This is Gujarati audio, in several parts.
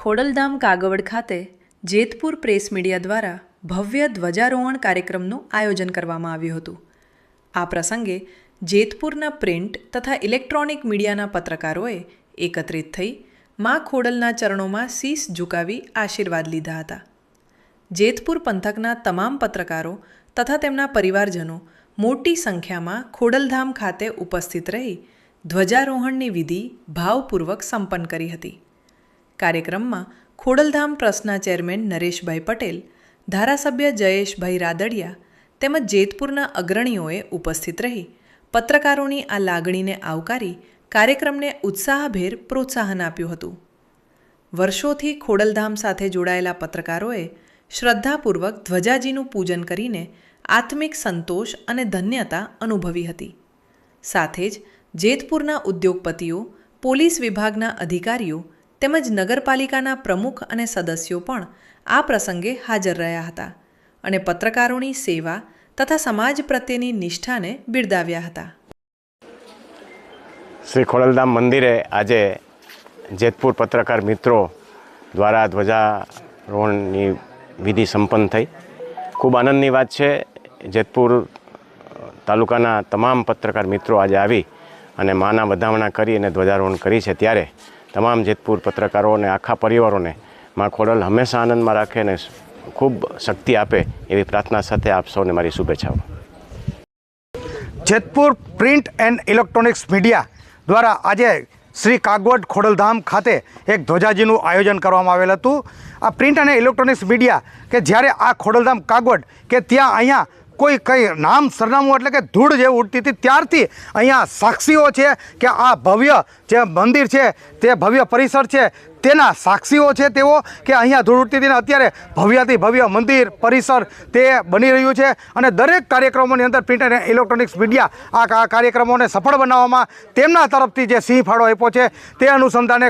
ખોડલધામ કાગવડ ખાતે જેતપુર પ્રેસ મીડિયા દ્વારા ભવ્ય ધ્વજારોહણ કાર્યક્રમનું આયોજન કરવામાં આવ્યું હતું. આ પ્રસંગે જેતપુરના પ્રિન્ટ તથા ઇલેક્ટ્રોનિક મીડિયાના પત્રકારોએ એકત્રિત થઈ મા ખોડલના ચરણોમાં શીશ ઝુકાવી આશીર્વાદ લીધા હતા. જેતપુર પંથકના તમામ પત્રકારો તથા તેમના પરિવારજનો મોટી સંખ્યામાં ખોડલધામ ખાતે ઉપસ્થિત રહી ધ્વજારોહણની વિધિ ભાવપૂર્વક સંપન્ન કરી હતી. કાર્યક્રમમાં ખોડલધામ ટ્રસ્ટના ચેરમેન નરેશભાઈ પટેલ, ધારાસભ્ય જયેશભાઈ રાદડિયા તેમજ જેતપુરના અગ્રણીઓએ ઉપસ્થિત રહી પત્રકારોની આ લાગણીને આવકારી કાર્યક્રમને ઉત્સાહભેર પ્રોત્સાહન આપ્યું હતું. વર્ષોથી ખોડલધામ સાથે જોડાયેલા પત્રકારોએ શ્રદ્ધાપૂર્વક ધ્વજાજીનું પૂજન કરીને આત્મિક સંતોષ અને ધન્યતા અનુભવી હતી. સાથે જ જેતપુરના ઉદ્યોગપતિઓ, પોલીસ વિભાગના અધિકારીઓ તેમજ નગરપાલિકાના પ્રમુખ અને સદસ્યો પણ આ પ્રસંગે હાજર રહ્યા હતા અને પત્રકારોની સેવા તથા સમાજ પ્રત્યેની નિષ્ઠાને બિરદાવ્યા હતા. શ્રી ખોડલધામ મંદિરે આજે જેતપુર પત્રકાર મિત્રો દ્વારા ધ્વજારોહણની વિધિ સંપન્ન થઈ. ખૂબ આનંદની વાત છે, જેતપુર તાલુકાના તમામ પત્રકાર મિત્રો આજે આવી અને માના વધામણા કરી અને ધ્વજારોહણ કરી છે. ત્યારે તમામ જેતપુર પત્રકારો અને આખા પરિવારોને મા ખોડલ હંમેશા આનંદમાં રાખે અને ખૂબ શક્તિ આપે એવી પ્રાર્થના સાથે આપ સૌને મારી શુભેચ્છાઓ. Jetpur print and electronics media દ્વારા આજે શ્રી કાગવડ ખોડલધામ ખાતે એક ધ્વજાજીનું આયોજન કરવામાં આવેલ હતું. આ પ્રિન્ટ અને ઇલેક્ટ્રોનિક્સ મીડિયા કે જ્યારે આ ખોડલધામ કાગવડ કે ત્યાં અહીંયા કોઈ કંઈ નામ સરનામું એટલે કે ધૂળ જે ઉડતી હતી ત્યારથી અહીંયા સાક્ષીઓ છે કે આ ભવ્ય જે મંદિર છે તે ભવ્ય પરિસર છે તેના સાક્ષીઓ છે તેઓ કે અહીંયા ધૂળ ઉડતી હતી ને અત્યારે ભવ્યાથી ભવ્ય મંદિર, પરિસર તે બની રહ્યું છે અને દરેક કાર્યક્રમોની અંદર પ્રિન્ટ અને ઇલેક્ટ્રોનિક્સ મીડિયા આ કાર્યક્રમોને સફળ બનાવવામાં તેમના તરફથી જે સિંહ ફાળો આપ્યો છે તે અનુસંધાને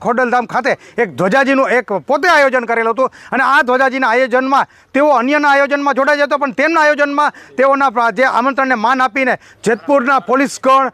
ખોડલધામ ખાતે એક ધ્વજાજીનું એક પોતે આયોજન કરેલું હતું અને આ ધ્વજાજીના આયોજનમાં તેઓ અન્યના આયોજનમાં જોડાઈ જતો પણ તેમના આયોજનમાં તેઓના જે આમંત્રણને માન આપીને જેતપુરના પોલીસગણ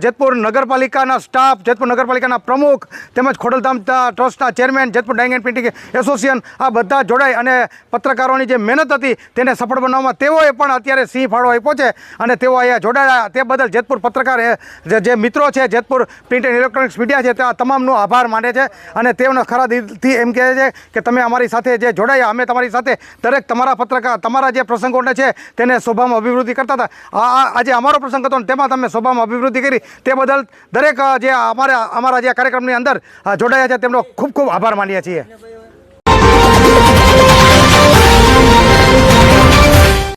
જેતપુર નગરપાલિકાના સ્ટાફ, જેતપુર નગરપાલિકાના પ્રમુખ તેમજ ખોડલધામ ટ્રસ્ટના chairman Jetpur dyeing and printing association આ બધા જોડાઈ અને પત્રકારોની જે મહેનત હતી તેને સફળ બનાવવામાં તેઓએ પણ અત્યારે સિંહ ફાળો આપ્યો છે અને તેઓ અહીંયા જોડાયા. તે બદલ જેતપુર પત્રકાર જે- મિત્રો છે, Jetpur print and electronics media છે, તે તમામનો આભાર માને છે અને તેઓના ખરા દિલથી એમ કહે છે કે તમે અમારી સાથે જે જોડાયા, અમે તમારી સાથે દરેક તમારા પત્રકાર, તમારા જે પ્રસંગોને છે તેને શોભામાં અભિવૃદ્ધિ કરતા હતા. આ આજે અમારો પ્રસંગ હતો તેમાં તમે શોભામાં અભિવૃદ્ધિ કરી. તે બદલ દરેક જે અમારા અમારા જે કાર્યક્રમની અંદર જોડાયા છે, તેમનો ખૂબ ખૂબ આભાર માનીએ છીએ.